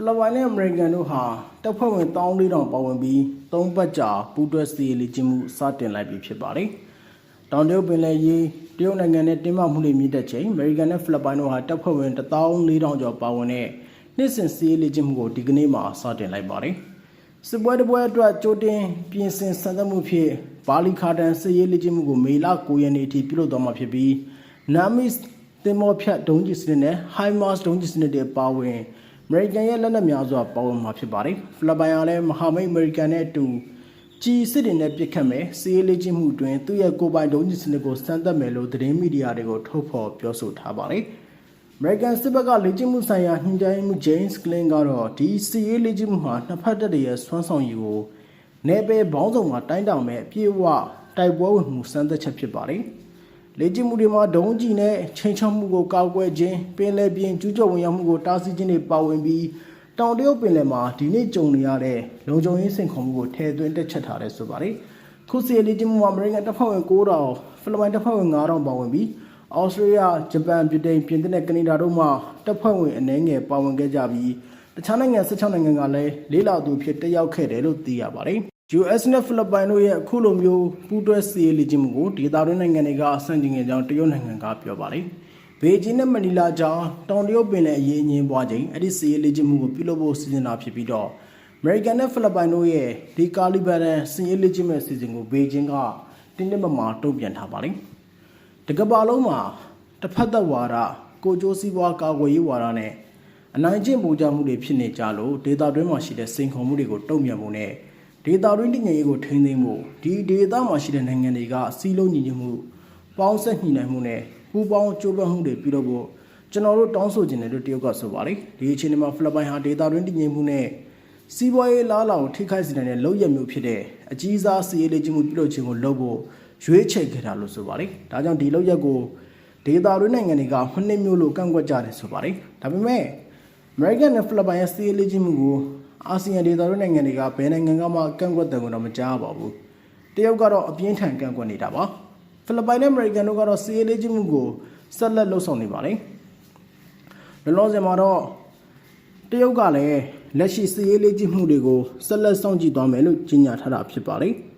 ဖိလစ်ပိုင်နဲ့အမေရိကန်တို့ဟာတပ်ဖွဲ့ဝင်14000ပါဝင်ပြီး၃ပတ်ကြာပူးတွဲစီရေးလေ့ကျင့်မှုစတင်လိုက်ပြီဖြစ်ပါတယ်။တောင်တရုတ်ပင်လယ်ရေးတရုတ်နိုင်ငံနဲ့တင်းမာမှုတွေမြင့်တက်ချိန်အမေရိကန်နဲ့ဖိလစ်ပိုင်တို့ဟာတပ်ဖွဲ့ဝင်14000ကျော်ပါဝင်တဲ့နှစ်စဉ်စီရေးလေ့ကျင့်မှုကိုဒီကနေ့မှစတင်လိုက်ပါတယ်။စစ်ပွဲတစ်ပွဲအတွက်ကြိုတင်ပြင်ဆင်စံသတ်မှုဖြစ်ဘာလီခါတန်စစ်ရေးလေ့ကျင့်မှုကိုမေလ9ရက်နေ့အထိပြုလုပ်သွားမှာဖြစ်ပြီးနာမစ်သင်္ဘောဖြတ်ဒုံးကျည်စနစ်နဲ့ HIMARS ဒုံးကျည်စနစ်တွေပါဝင် အမေရိကန်ရဲ့လက်နက်များစွာပါဝင်မှာဖြစ်ပါတယ်။ဖိလစ်ပိုင်ကလည်းမဟာမိတ်အမေရိကန်နဲ့အတူကြီးစစ်တွေနဲ့ပြစ်ခတ်မယ်စစ်ရေးလေ့ကျင့်မှုတွင်သူ့ရဲ့ကိုယ်ပိုင်ဒုံးကျည်စနစ်ကိုစမ်းသပ်မယ်လို့သတင်းမီဒီယာတွေကိုထုတ်ဖော်ပြောဆိုထားပါတယ်။ American စစ်ဘက်ကလေ့ကျင့်မှုဆိုင်ရာညွှန်ကြားရေးမှူး James Glynn ကတော့ဒီစီရေးလေ့ကျင့်မှုမှာနှစ်ဖက်တပ်တွေရဲ့စွမ်းဆောင်ရည်ကိုနယ်ပယ်ဘောင်းဆောင်မှာတိုင်းတောင်မဲ့အပြည့်အဝတိုက်ပွဲဝင်မှုစမ်းသပ်ချက်ဖြစ်ပါတယ်။ လေ့ကျင့်မှုတွေမှာဒုံးကျည်နဲ့ချိန်ချောက်မှုကိုကာကွယ်ခြင်းပင်လယ်ပြင်ကျူးကျော်ဝင်ရောက်မှုကိုတားဆီးခြင်းတွေပါဝင်ပြီးတောင်တရုတ်ပင်လယ်မှာဒီနေ့ကြုံနေရတဲ့လုံခြုံရေးစင်ခုံမှုကိုထည့်သွင်းတက်ချက်ထားတယ်ဆိုပါတယ်။ခုစီရေးလေ့ကျင့်မှုမှာအမေရိကန်တပ်ဖွဲ့ဝင်9000ဖိလစ်ပိုင်တပ်ဖွဲ့ဝင်9000ပါဝင်ပြီးဩစတြေးလျဂျပန်ဗြိတိန်ပြင်သစ်နဲ့ကနေဒါတို့မှတပ်ဖွဲ့ဝင်အနည်းငယ်ပါဝင်ခဲ့ကြပြီးတခြားနိုင်ငံ16နိုင်ငံကလည်းလေးလာသူဖြစ်တက်ရောက်ခဲ့တယ်လို့သိရပါတယ်။ US နဲ့ဖိလစ်ပိုင်တို့ရဲ့အခုလိုမျိုးပူးတွဲစီရေးလေ့ကျင့်မှုကိုဒေသတွင်းနိုင်ငံတွေကဆန့်ကျင်နေကြောင်းတရုတ်နိုင်ငံကပြောပါတယ်။ဘေကျင်းနဲ့မနီလာကြားတောင်တရုတ်ပင်လယ်အရေးအငင်းပွားချိန်အဲ့ဒီစီရေးလေ့ကျင့်မှုကိုပြုလုပ်ဖို့စီစဉ်တာဖြစ်ပြီးတော့အမေရိကန်နဲ့ဖိလစ်ပိုင်တို့ရဲ့ဒီကာလီဘန်စီရေးလေ့ကျင့်မဲ့စီစဉ်ကိုဘေကျင်းကတင်းတင်းမာမာတုံ့ပြန်ထားပါတယ်။တကဘာလုံးမှာတစ်ဖက်သက်ဝါဒကိုကျိုးစည်းပွားကာကွယ်ရေးဝါဒနဲ့အနိုင်ကျင့်ပူကြမှုတွေဖြစ်နေကြလို့ဒေတာတွင်းမှာရှိတဲ့စိန်ခေါ်မှုတွေကိုတုံ့ပြန်မှုနဲ့ ဒေတာတွင်းတည်ငြိမ်ရေးကိုထိန်းသိမ်းမှုဒီဒေတာမှာရှိတဲ့နိုင်ငံတွေကစီးလုံးညီညွတ်မှုပေါင်းဆက်ညှိနှိုင်းမှုနဲ့ပူးပေါင်းကြိုးပမ်းမှုတွေပြုလုပ်ဖို့ကျွန်တော်တို့တောင်းဆိုခြင်းတယ်လို့တရုတ်ကဆိုပါတယ်ဒီအချိန်မှာဖိလစ်ပိုင်ဟာဒေတာတွင်းတည်ငြိမ်မှုနဲ့စီးပွားရေးလားလာကိုထိခိုက်စေနိုင်တဲ့လုပ်ရမျိုးဖြစ်တဲ့အကြီးစားစီးရေးလေ့ကျင့်မှုပြုလုပ်ခြင်းကိုလုပ်ဖို့ရွေးချယ်ခဲ့တာလို့ဆိုပါတယ်ဒါကြောင့်ဒီလုပ်ရက်ကိုဒေတာတွင်းနိုင်ငံတွေကမနှစ်မျိုးလို့ကန့်ကွက်ကြတယ်ဆိုပါတယ်။ဒါပေမဲ့ American နဲ့ Philippines ရဲ့စီးရီးလေးချင်းမှုကို အာဆီယံဒေတာတွင်းနိုင်ငံတွေကဘယ်နိုင်ငံကမှကန့်ကွက်တယ်ကတော့မကြားပါဘူး။တရုတ်ကတော့အပြင်းထန်ကန့်ကွက်နေတာပါ။ Philippines နဲ့ American တို့ကတော့စီးရီးလေးချင်းမှုကိုဆက်လက်လှုပ်ဆောင်နေပါတယ်။လောလောဆယ်မှာတော့တရုတ်ကလည်းလက်ရှိစီးရီးလေးချင်းမှုတွေကိုဆက်လက်စောင့်ကြည့်သွားမယ်လို့ကြေညာထားတာဖြစ်ပါတယ်။